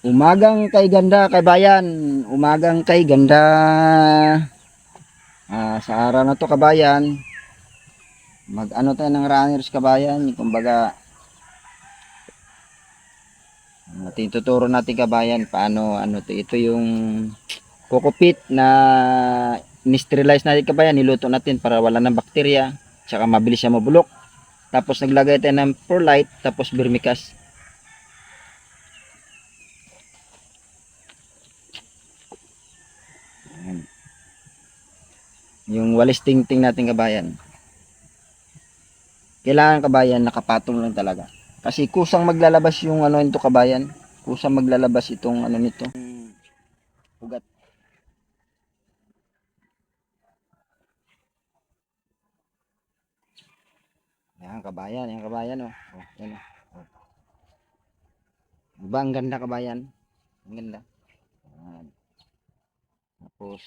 Umagang kay ganda kay bayan. Umagang kay ganda. Ah, sa araw na to kabayan, mag ano tayo ng runners kabayan, yung kumbaga uh, tuturo natin kabayan paano ano to ito yung kokopit na ni-sterilize natin kabayan, niluto natin para wala ng bakterya, tsaka mabilis siya mabulok. Tapos naglagay tayo ng perlite, tapos vermicast. Yung walis tingting natin kabayan. Kailangan kabayan nakapatong lang talaga. Kasi kusang maglalabas yung ano nito kabayan. Kusang maglalabas itong ano nito. Ugat. Yan kabayan, yan kabayan oh. Oh, yan oh. Diba ang ganda kabayan? Ang ganda. Tapos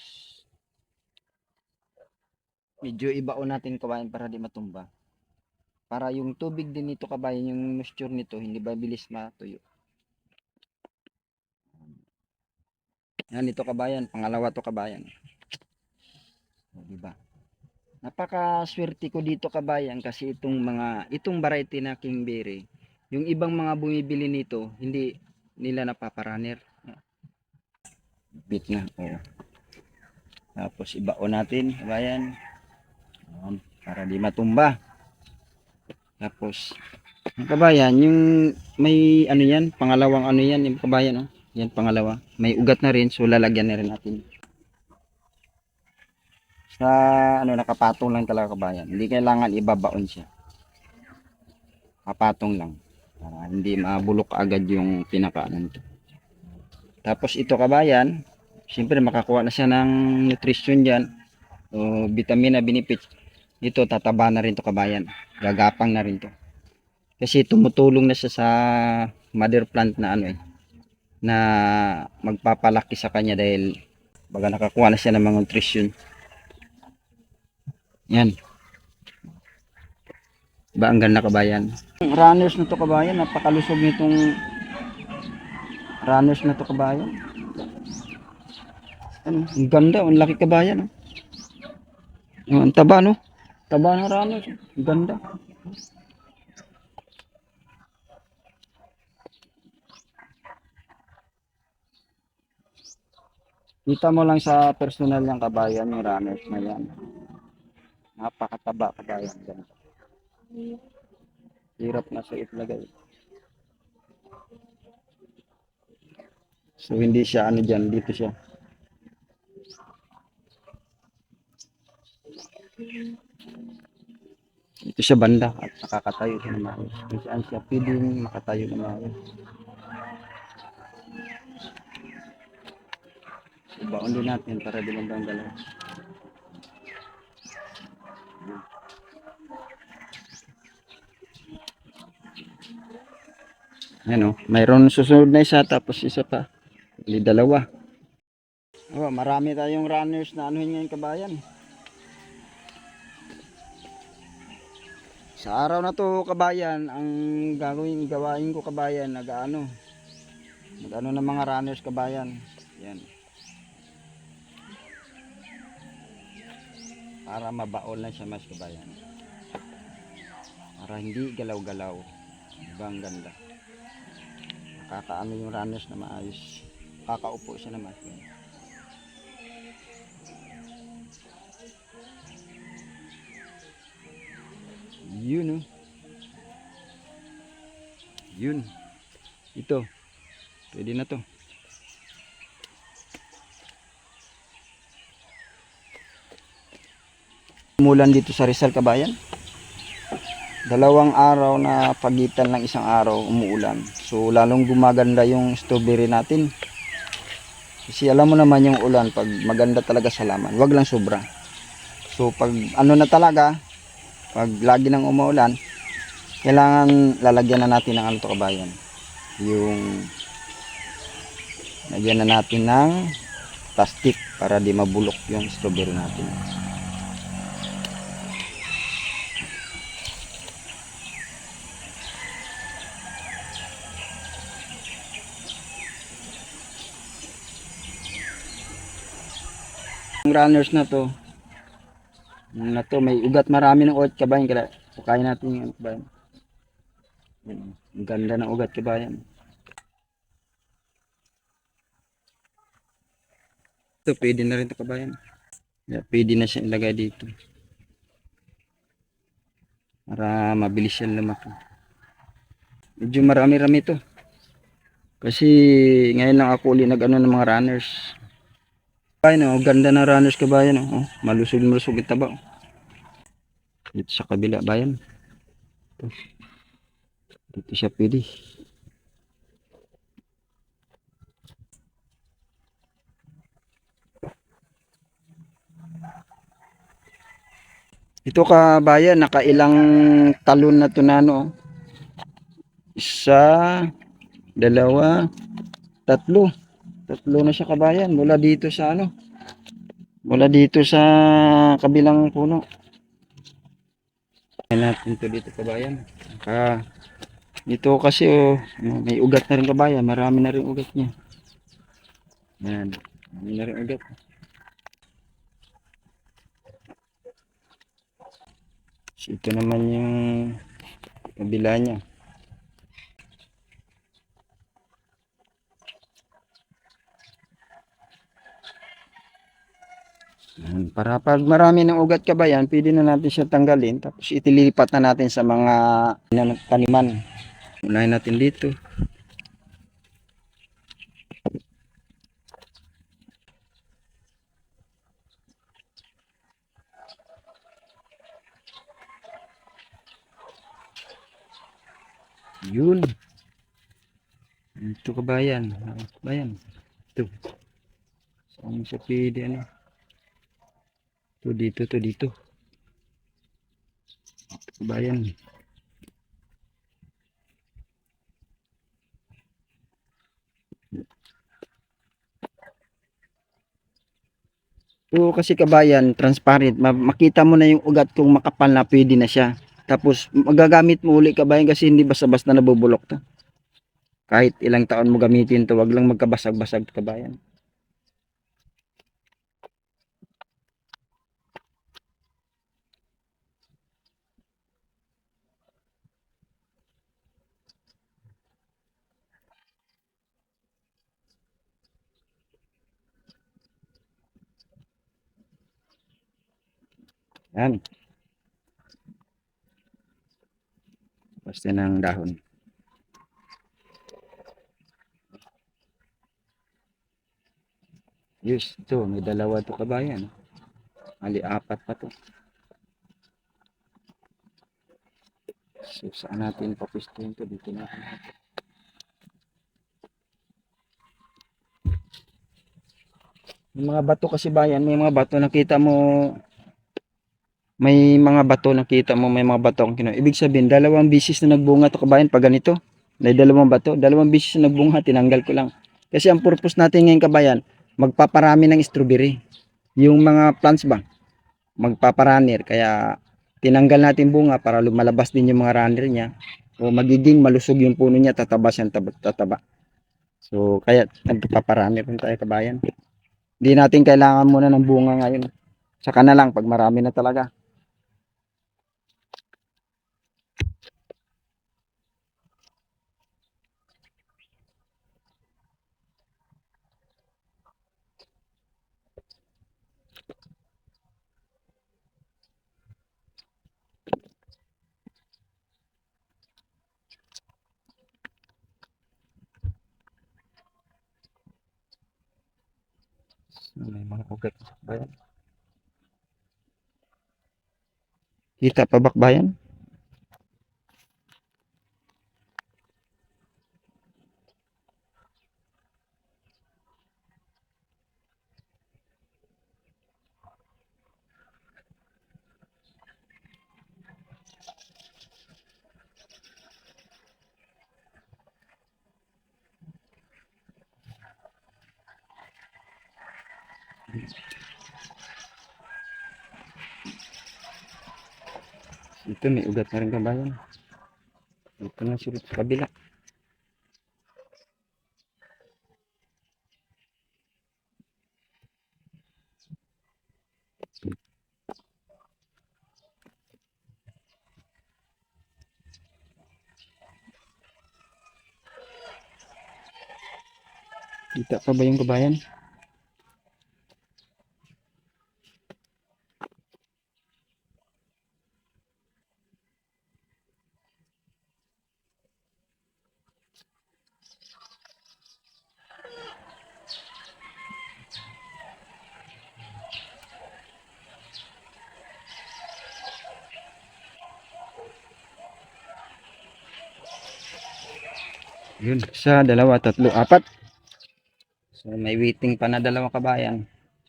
medyo ibaon natin kabayan para di matumba. Para yung tubig din nito kabayan, yung moisture nito hindi ba bilis matuyo. Yan ito kabayan, pangalawa to kabayan. O, diba? Napaka-swerte ko dito kabayan kasi itong mga itong variety na kingberry, yung ibang mga bumibili nito, hindi nila napaparaner. Bit na. Oo. Tapos ibaon natin, kabayan. Ayan, para di matumba. Tapos kabayan, yung may ano yan, pangalawang ano yan, yung kabayan, oh. Yan pangalawa. May ugat na rin, so lalagyan na rin natin. Sa ano nakapatong lang talaga kabayan. Hindi kailangan ibabaon siya. Kapatong lang. Para hindi mabulok agad yung pinakaanan to. Tapos ito kabayan, siyempre makakuha na siya ng nutrition diyan. O vitamin na benefits. Ito tataba na rin to kabayan. Gagapang na rin to. Kasi tumutulong na siya sa mother plant na ano eh na magpapalaki sa kanya dahil baga nakakuha na siya ng mga nutrition. Yan. Ba ang ganda kabayan? Runners na to kabayan, napakalusog nitong runners na to kabayan. Ano, ang ganda, ang laki kabayan. Oh. Ang taba no? Taba ng. Ang ganda. Kita mo lang sa personal ng kabayan yung runners na yan. Napakataba kabayan dyan. Hirap na sa itlagay. So hindi siya ano dyan, dito siya. Dito siya banda at nakakatayo ng maayos. Kung saan siya pwedeng makatayo ng maayos. Ibaon din natin para di lang bang galaw. Yan o, mayroon susunod na isa tapos isa pa. Ili dalawa. Oh, marami tayong runners na anuhin ngayon kabayan. Sa araw na to kabayan, ang gagawin gawain ko kabayan, nag-ano. Nag-ano ng mga runners kabayan. Yan. Para mabaon lang siya mas kabayan. Para hindi galaw-galaw. Ibang ganda. Nakakaano yung runners na maayos. Kakaupo siya na maayos. Yun oh. Yun. Ito. Pwede na to. Umulan dito sa Rizal Kabayan. Dalawang araw na pagitan ng isang araw umuulan. So lalong gumaganda yung strawberry natin. Kasi alam mo naman yung ulan pag maganda talaga sa laman. Wag lang sobra. So pag ano na talaga, pag lagi nang umaulan kailangan lalagyan na natin ng ano to kabayan yung lagyan na natin ng plastic para di mabulok yung strawberry natin. Runners na to na to, may ugat marami ng ugat kabayan. Kaya pakain natin yung ano, kabayan. Yan, Ang ganda ng ugat kabayan. Ito, pwede na rin ito kabayan. Yeah, pwede na siya ilagay dito. Para mabilis siya lumaki. Medyo marami-rami ito. Kasi ngayon lang ako uli nag-ano ng mga runners. Kabayan, oh, ganda ng runners kabayan. Oh. Oh, malusog-malusog ito ba? Dito sa kabila bayan. Ito. Dito siya pwede. Ito kabayan, nakailang talon na to na ano. Isa, dalawa, tatlo. Tatlo na siya kabayan mula dito sa ano. Mula dito sa kabilang puno. Ayan natin to dito kabayan. Ka dito kasi oh, may ugat na rin kabayan, marami na rin ugat niya. Yan, marami na rin ugat. Ito naman yung kabila niya. Para pag marami ng ugat kabayan, pwede na natin siya tanggalin. Tapos itilipat na natin sa mga taniman. Unahin natin dito. Yun. Ito kabayan. Kabayan. Ito. Saan siya pwede ano? Ito dito, to dito. Ito kabayan. Ito kasi kabayan, transparent. Ma- makita mo na yung ugat kung makapal na pwede na siya. Tapos magagamit mo uli kabayan kasi hindi basta-basta nabubulok to. Kahit ilang taon mo gamitin to, wag lang magkabasag-basag kabayan. Yan. Basta ng dahon. Yes, ito, may dalawa to kabayan. Ali, apat pa to. So, saan natin papistuhin to? Dito natin. Yung mga bato kasi bayan, may mga bato nakita mo may mga bato nakita mo, may mga bato ang kino. Ibig sabihin, dalawang bisis na nagbunga to kabayan pag ganito. May dalawang bato, dalawang bisis na nagbunga, tinanggal ko lang. Kasi ang purpose natin ngayon kabayan, magpaparami ng strawberry. Yung mga plants ba, magpaparanir. Kaya tinanggal natin bunga para lumalabas din yung mga runner niya. O magiging malusog yung puno niya, tataba siyang tab- tataba. So, kaya nagpaparami rin tayo kabayan. Hindi natin kailangan muna ng bunga ngayon. Saka na lang pag marami na talaga. May mga ugat sa bayan. Kita pa bakbayan? itu nih ugat na kebayang kabayan. Ito na sulot kabila. Kita kebayang kabayan? Yun, isa, dalawa, tatlo, apat. So may waiting pa na dalawa kabayan.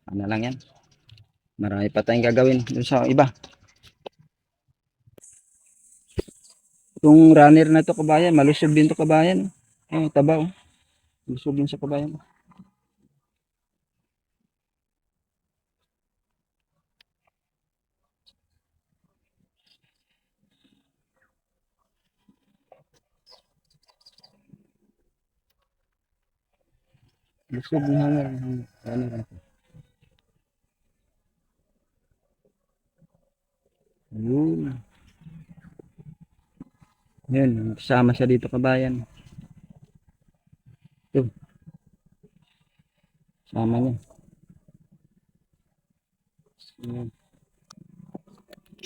Ano lang yan. Marami pa tayong gagawin dun sa iba. Itong runner na to kabayan, malusog din to kabayan. Eh, taba oh. Malusog din sa kabayan. Lusog ng hanger. Runner na to. Yun. Yun, kasama siya dito kabayan. Ito. Sama niya. Yun.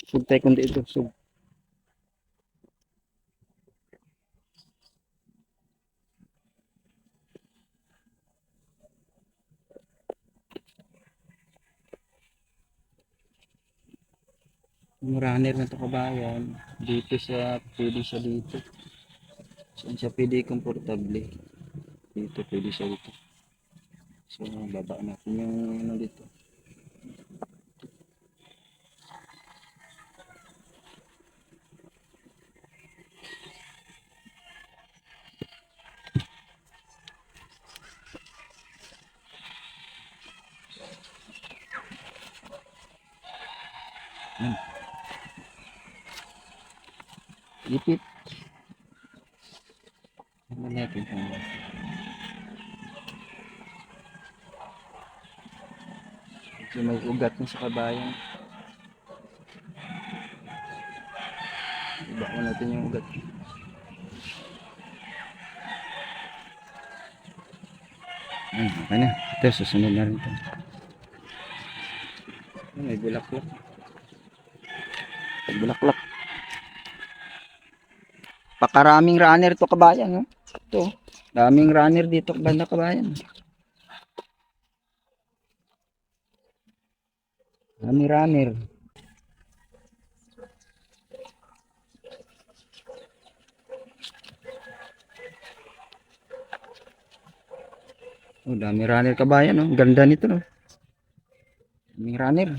Sug tayo kundi ito. Sug. Yung runner na to kabayan, dito siya, pwede siya dito. Saan siya pwede komportable? Dito, pwede siya dito. So, baba natin yung ano dito. Ipit. Ano natin ang Medyo may ugat na sa kabayan. Iba ko natin yung ugat. Ayun, okay na. Ito, susunod na rin ito. May bulaklak. May bulaklak. Pakaraming runner to kabayan. No? Ito. Daming runner dito banda kabayan. Daming runner. Oh, dami runner kabayan, no? Ganda nito, no? Daming runner.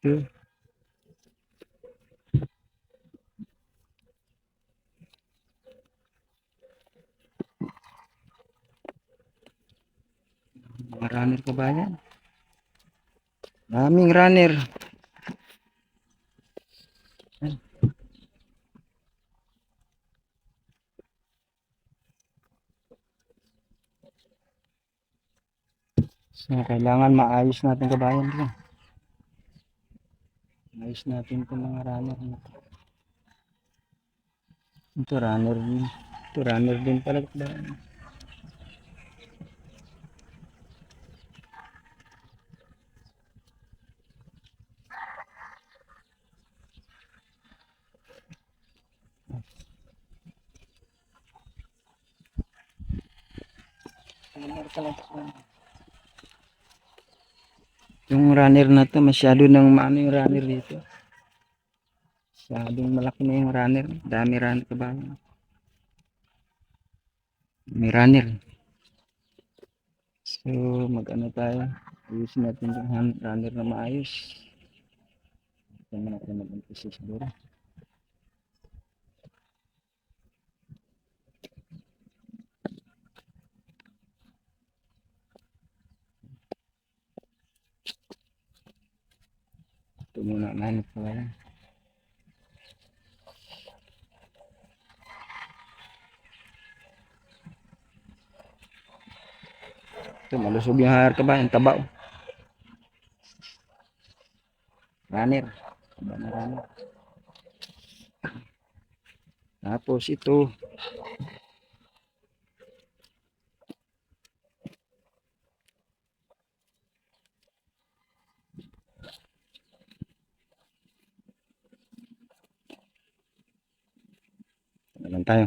Ito. Mga runner kabayan. Daming runner. So, kailangan maayos natin kabayan dito. Maayos natin itong mga runner na to. Ito runner din. Ito runner din pala kabayan. Yung runner na to, masyado nang maano yung runner dito. Masyadong malaki na yung runner. Dami runner ka ba? May runner. So, mag-ano tayo. Ayusin natin yung runner na maayos. Ito natin mag-umpisa siguro. Ito muna nahanap ko yan. Ito, malusog yung hahar ka ba? Yung taba. oh. Runner. Taba na runner. Tapos ito. naman tayo.